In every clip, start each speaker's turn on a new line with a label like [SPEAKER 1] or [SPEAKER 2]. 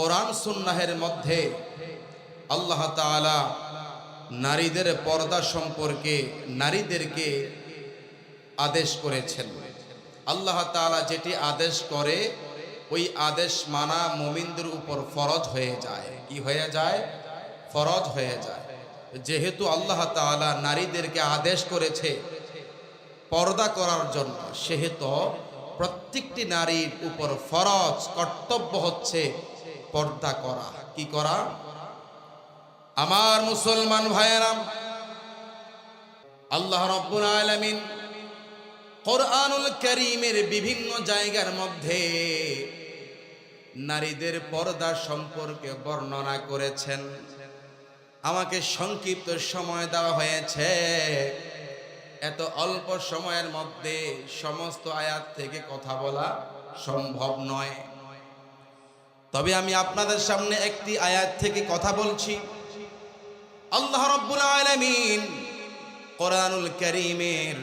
[SPEAKER 1] কোরআন সুন্নাহের মধ্যে আল্লাহ তাআলা নারীদের পর্দা সম্পর্কে নারীদেরকে আদেশ করেছেন। আল্লাহ তাআলা যেটি আদেশ করে, ওই আদেশ মানা মুমিনদের উপর ফরজ হয়ে যায়। কি হয়ে যায়? ফরজ হয়ে যায়। যেহেতু আল্লাহ তাআলা নারীদেরকে আদেশ করেছে পর্দা করার জন্য, সেহেতু প্রত্যেকটি নারীর উপর ফরজ কর্তব্য হচ্ছে পর্দা করা। কি করা? আমার মুসলমান ভাইয়েরাম, আল্লাহ রব্বুল আলামিন কোরআনুল করিমের বিভিন্ন জায়গার মধ্যে নারীদের পর্দা সম্পর্কে বর্ণনা করেছেন। আমাকে সংক্ষিপ্ত সময় দেওয়া হয়েছে। এত অল্প সময়ের মধ্যে সমস্ত আয়াত থেকে কথা বলা সম্ভব নয়। তবে আমি আপনাদের সামনে একটি আয়াত থেকে কথা বলছি আল্লাহ রব্বুল আলামিন কোরআনুল করিমের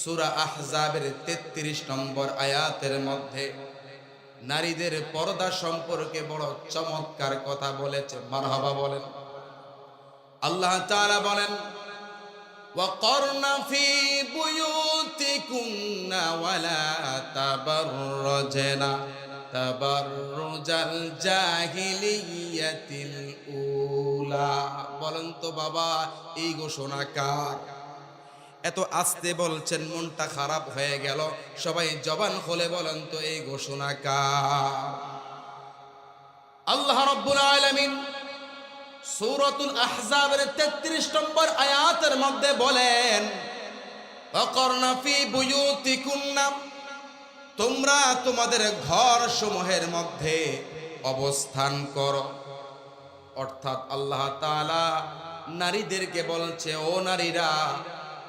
[SPEAKER 1] সূরা আহজাবের 33 নম্বর আয়াতের মধ্যে নারীদের পর্দা সম্পর্কে বড় চমৎকার কথা বলেছে মারহাবা বলেন আল্লাহ তাআলা বলেন وقرن في بيوتكن ولا تبرجن তাবাররুজাল জাহিলিয়াতিল উলা। বলেন তো বাবা, এই ঘোষণা কার? এত আস্তে বলছেন, মনটা খারাপ হয়ে গেল। সবাই জবান হলে বলেন তো, এই ঘোষণা কার? আল্লাহ রব্বুল আলামিন সূরাতুল আহজাবের 33 নম্বর আয়াতের মধ্যে বলেন অকর্ণা ফি বুয়ুতিকুন্না তোমরা তোমাদের ঘর সমূহের মধ্যে অবস্থান করো। অর্থাৎ আল্লাহ তাআলা নারীদেরকে বলছে, ও নারীরা,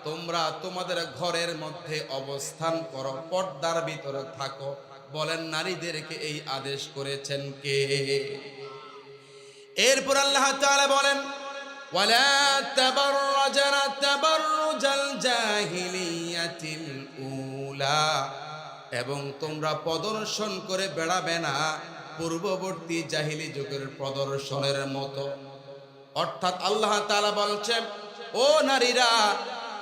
[SPEAKER 1] তোমরা তোমাদের ঘরের মধ্যে অবস্থান করো, পর্দার ভিতরে থাকো। বলেন, নারীদেরকে এই আদেশ করেছেন কে? এরপর আল্লাহ তাআলা বলেন, ওয়ালা তাবাররাজনা তাবাররুজাল জাহিলিয়াতিল উলা এবং তোমরা প্রদর্শন করে বেড়াবে না পূর্ববর্তী জাহিলি যুগের প্রদর্শনের মতো। অর্থাৎ আল্লাহ তাআলা বলছেন, ও নারীরা,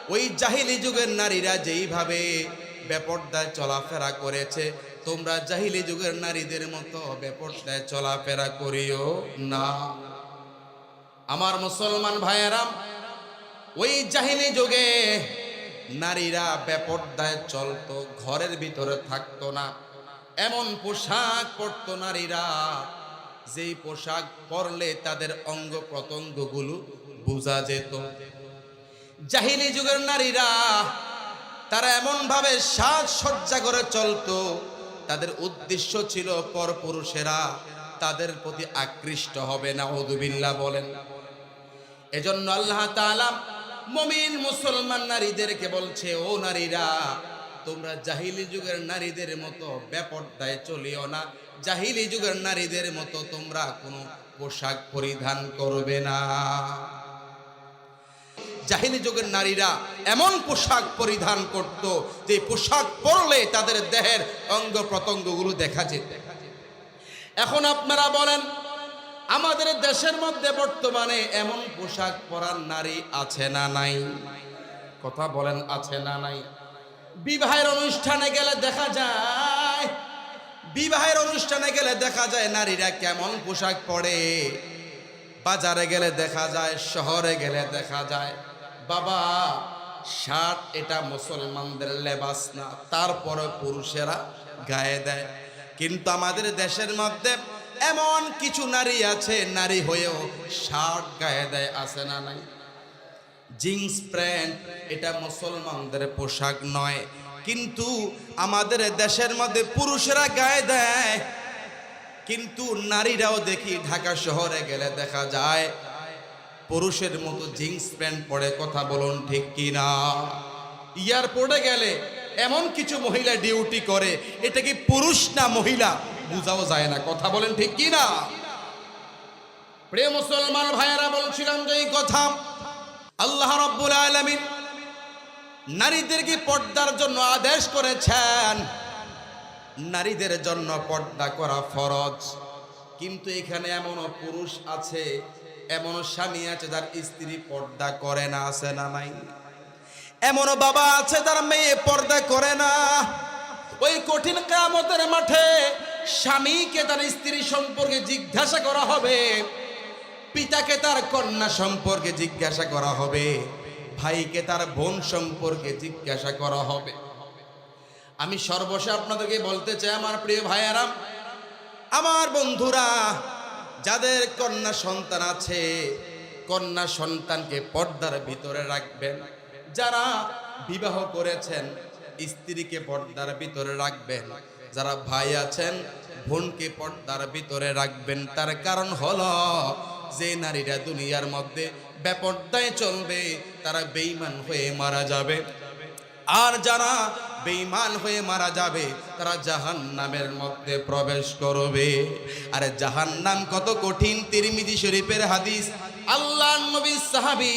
[SPEAKER 1] ওই জাহিলি যুগের নারীরা যেইভাবে বেপর্দায় চলাফেরা করেছে, তোমরা জাহিলি যুগের নারীদের মতো বেপর্দায় চলাফেরা করিও না। আমার মুসলমান ভাইয়েরাম, ওই জাহিলি যুগে নারীরা বেপর্দায় চলতো, ঘরের ভিতরে থাকতো না। এমন পোশাক পরতো নারীরা, যেই পোশাক পরলে তাদের অঙ্গ প্রত্যঙ্গগুলো বোঝা যেত। জাহিলি যুগের নারীরা, তারা এমন ভাবে সাজসজ্জা করে চলতো, তাদের উদ্দেশ্য ছিল পরপুরুষেরা তাদের প্রতি আকৃষ্ট হবে না ওদুবিল্লা বলেন। এজন্য আল্লাহ তাআলা মুমিন মুসলমান নারীদেরকে বলছে, ও নারীরা, তোমরা জাহিলি যুগের নারীদের মতো বেপর্দায় চলিও না। জাহিলি যুগের নারীদের মতো তোমরা কোনো পোশাক পরিধান করবে না। জাহিলি যুগের নারীরা এমন পোশাক পরিধান করত, যে পোশাক পরলে তাদের দেহের অঙ্গ প্রত্যঙ্গগুলো দেখা যেত। এখন আপনারা বলেন আমাদের দেশের মধ্যে বর্তমানে এমন পোশাক পরার নারী আছে না নাই? কথা বলেন, আছে না নাই? বিবাহের অনুষ্ঠানে গেলে দেখা যায়, বিবাহের অনুষ্ঠানে গেলে দেখা যায় নারীরা কেমন পোশাক পরে। বাজারে গেলে দেখা যায়, শহরে গেলে দেখা যায়, বাবা, শার্ট এটা মুসলমানদের লেবাস না তারপরে পুরুষেরা গায়ে দেয়। কিন্তু আমাদের দেশের মধ্যে এমন কিছু নারী আছে, নারী হয়েও শার্ট গায়ে দেয়, আছে না নাই? জিন্স, প্যান্ট, এটা মুসলমানদের পোশাক নয়। কিন্তু আমাদের দেশের মধ্যে পুরুষেরা গায়ে দেয়, কিন্তু নারীরাও দেখি ঢাকা শহরে গেলে দেখা যায়, পুরুষের মতো জিন্স, প্যান্ট পরে কথা বলুন ঠিক কি না এয়ারপোর্টে গেলে এমন কিছু মহিলা ডিউটি করে, এটা কি পুরুষ না মহিলা? বুঝাও যায় না, কথা বলেন ঠিক কি না? প্রিয় মুসলমান ভাইয়েরা, বলছিলাম যে এই কথা আল্লাহ রব্বুল আলামিন নারীদেরকে পর্দার জন্য আদেশ করেছেন? নারীদের জন্য পর্দা করা ফরজ। কিন্তু এখানে এমনও পুরুষ আছে, এমনও স্বামী আছে যার স্ত্রী পর্দা করে না, আছে না নাই? এমনও বাবা আছে তার মেয়ে পর্দা করে না? ওই কঠিন কামতের মাঠে স্বামীকে তার স্ত্রী সম্পর্কে জিজ্ঞাসা করা হবে, পিতাকে তার কন্যা সম্পর্কে জিজ্ঞাসা করা হবে, ভাইকে তার বোন সম্পর্কে জিজ্ঞাসা করা হবে। আমি সর্বশেষ আপনাদেরকে বলতে চাই, আমার প্রিয় ভাইয়ারা, আমার বন্ধুরা, যাদের কন্যা সন্তান আছে, কন্যা সন্তানকে পর্দার ভিতরে রাখবেন। যারা বিবাহ করেছেন, স্ত্রীকে পর্দার ভিতরে রাখবেন। যারা ভাই আছেন বোনকে পর্দার ভিতরে রাখবেন। তার কারণ হলো, যে নারীরা দুনিয়ার মধ্যে বেপর্দায় চলবে, তারা বেইমান হয়ে মারা যাবে। আর যারা বেঈমান হয়ে মারা যাবে, তারা জাহান নামের মধ্যে প্রবেশ করবে। আর জাহান নাম কত কঠিন তিরমিজি শরীফের হাদিস। আল্লাহ নবী সাহাবী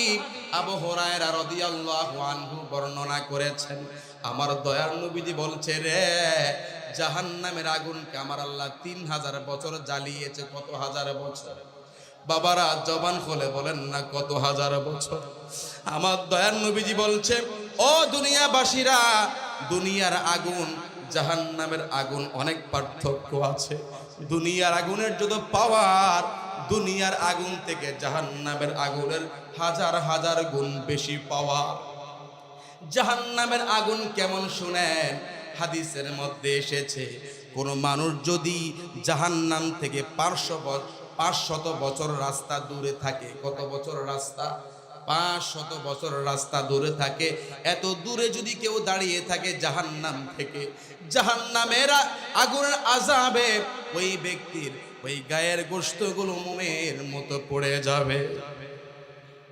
[SPEAKER 1] আবু হুরায়রা রাদিয়াল্লাহু আনহু বর্ণনা করেছেন। আমার দয়ার নবীজি বলছে, রে জাহান নামের আগুনকে আমার আল্লাহ তিন হাজার বছর জ্বালিয়েছে কত হাজার বছর? বাবারা, জবান খোলে বলেন না কত হাজার বছর? আমার দয়ার নবীজি বলছে, ও দুনিয়াবাসীরা, দুনিয়ার আগুন, জাহান্নামের আগুন অনেক পার্থক্য আছে। দুনিয়ার আগুনের যত পাওয়ার দুনিয়ার আগুন থেকে জাহান্নামের আগুনের হাজার হাজার গুণ বেশি পাওয়ার জাহান্নামের আগুন কেমন শুনেন? হাদিসের মধ্যে এসেছে, কোন মানুষ যদি জাহান্নাম থেকে পাঁচশো পাঁচশত বছর রাস্তা দূরে থাকে, কত বছর রাস্তা? পাঁচ শত বছর রাস্তা দূরে থাকে। এত দূরে যদি কেউ দাঁড়িয়ে থাকে জাহান্নাম থেকে, জাহান্নামের আগুনের আজাবে, ওই ব্যক্তির, ওই গায়ের গোস্তগুলো মোমের মতো পড়ে যাবে।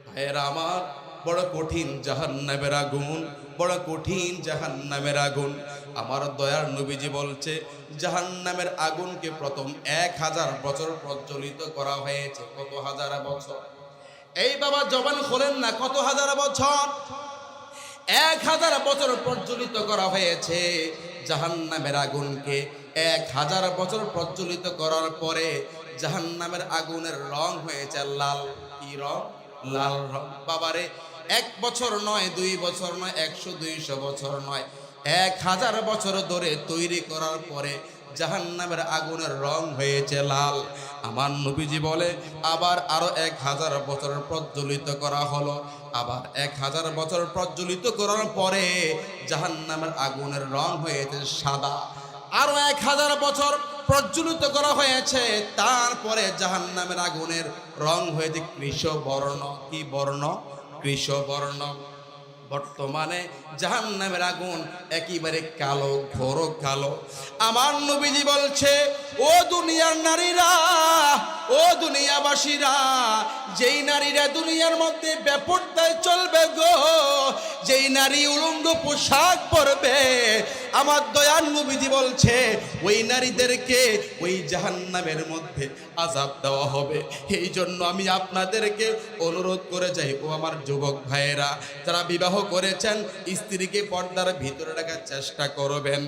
[SPEAKER 1] ভাইয়ের আমার বড় কঠিন জাহান্নামের আগুন, বড় কঠিন জাহান্নামের আগুন। আমার দয়ার নবীজি বলছে, জাহান্নামের আগুনকে প্রথম এক হাজার বছর প্রজ্বলিত করা হয়েছে। কত হাজার বছর? এই বাবা জবান খোলেন না, কত হাজার বছর? এক হাজার বছর প্রজ্বলিত করা হয়েছে। জাহান্নামের আগুনকে এক হাজার বছর প্রজ্বলিত করার পরে জাহান্নামের আগুনের রং হয়েছে লাল। কি রং? লাল রং। বাবারে এক বছর নয়, দুই বছর নয়, একশো দুইশো বছর নয়। এক হাজার বছর ধরে তৈরি করার পরে জাহান্নামের আগুনের রং হয়েছে লাল। আমার নবীজি বলে, আবার আরও এক হাজার বছর প্রজ্বলিত করা হলো। আবার এক হাজার বছর প্রজ্বলিত করার পরে জাহান্নামের আগুনের রং হয়েছে সাদা। আরও এক হাজার বছর প্রজ্বলিত করা হয়েছে, তারপরে জাহান্নামের আগুনের রং হয়েছে কৃষ বর্ণ কি বর্ণ? কৃষ বর্তমানে জাহান নামের আগুন একেবারে কালো ঘোর কালো। আমার নবীজি বলছে ও দুনিয়ার নারীরা, ও দুনিয়াবাসীরা, যেই নারীরা দুনিয়ার মধ্যে বেপরদায় চলবে গো, যেই নারী উলঙ্গ পোশাক পরবে, আমার দয়ান নবীজি বলছে, ওই নারীদেরকে ওই জাহান্নামের মধ্যে আজাব দেওয়া হবে। এই জন্য আমি আপনাদেরকে অনুরোধ করে যাই, ও আমার যুবক ভাইয়েরা, যারা বিবাহ করেছেন, স্ত্রীকে পর্দার ভিতরে রাখার চেষ্টা করবেন।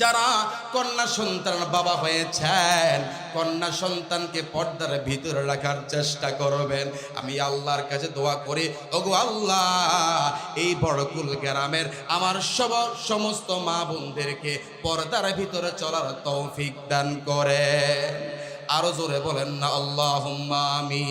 [SPEAKER 1] যারা কন্যা সন্তান বাবা হয়েছেন, কন্যা সন্তানকে পর্দার ভিতরে রাখার চেষ্টা করবেন। আমি আল্লাহর কাছে দোয়া করি, ওগো আল্লাহ, এই বড়কুল গ্রামের আমার সব, সমস্ত মা বোনদেরকে পর্দার ভিতরে চলার তৌফিক দান করেন। আরও জোরে বলেন না আল্লাহ আমি